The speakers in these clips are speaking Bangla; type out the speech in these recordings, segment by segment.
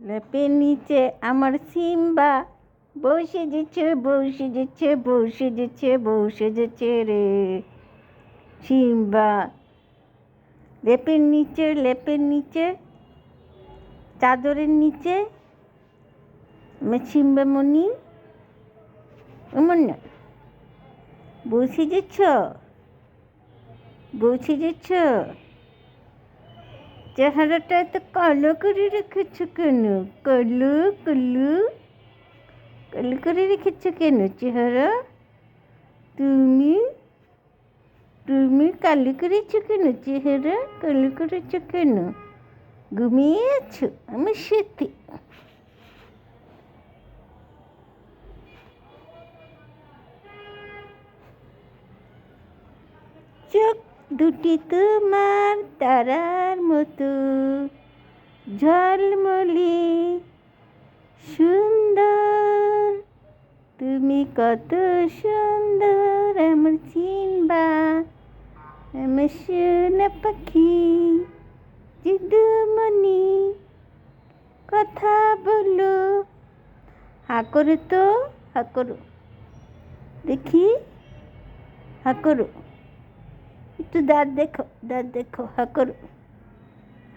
লেপের নিচে আমার সিম্বা। বসে যেছে বসে যেছে বসে যেছে বসে যেছে রে। সিম্বা। লেপের নিচে লেপের নিচে, চাদরের নিচে সিম্বা মনি এমন না বসে যেছ বসে যেছ চেহারাটা এত কালো করে রেখেছো কেন? কালো কালো। কালো করে রেখেছো কেন চেহারা? তুমি? তুমি কালো করেছ কেন চেহারা? কালো করেছ কেন? ঘুমিয়ে আছো? আমার সাথে। চোখ দুটি তোমার তারার মতো ঝলমলি। সুন্দর, তুমি কত সুন্দর, আমার চিনবা আমার সোনা পাখি জিদুমণি কথা বলো, হা করো তো, হা করো। দেখি, হা করো। একটু দাঁত দেখো দাঁত দেখো, হা করো।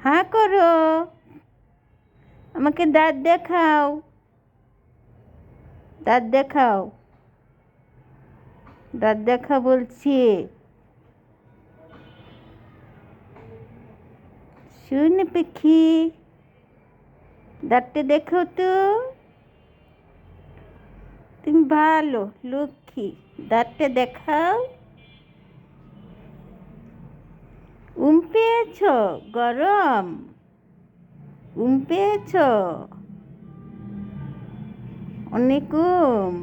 হা করো। আমাকে দাঁত দেখাও। দাঁত দেখাও। দাঁত দেখা বলছি। শুন পাখি, দাঁতটা দেখো তো। তুমি ভালো, লক্ষ্মী, দাঁতটা দেখাও। উম পেয়েছ গরম। উম পেয়েছ। অনেক উম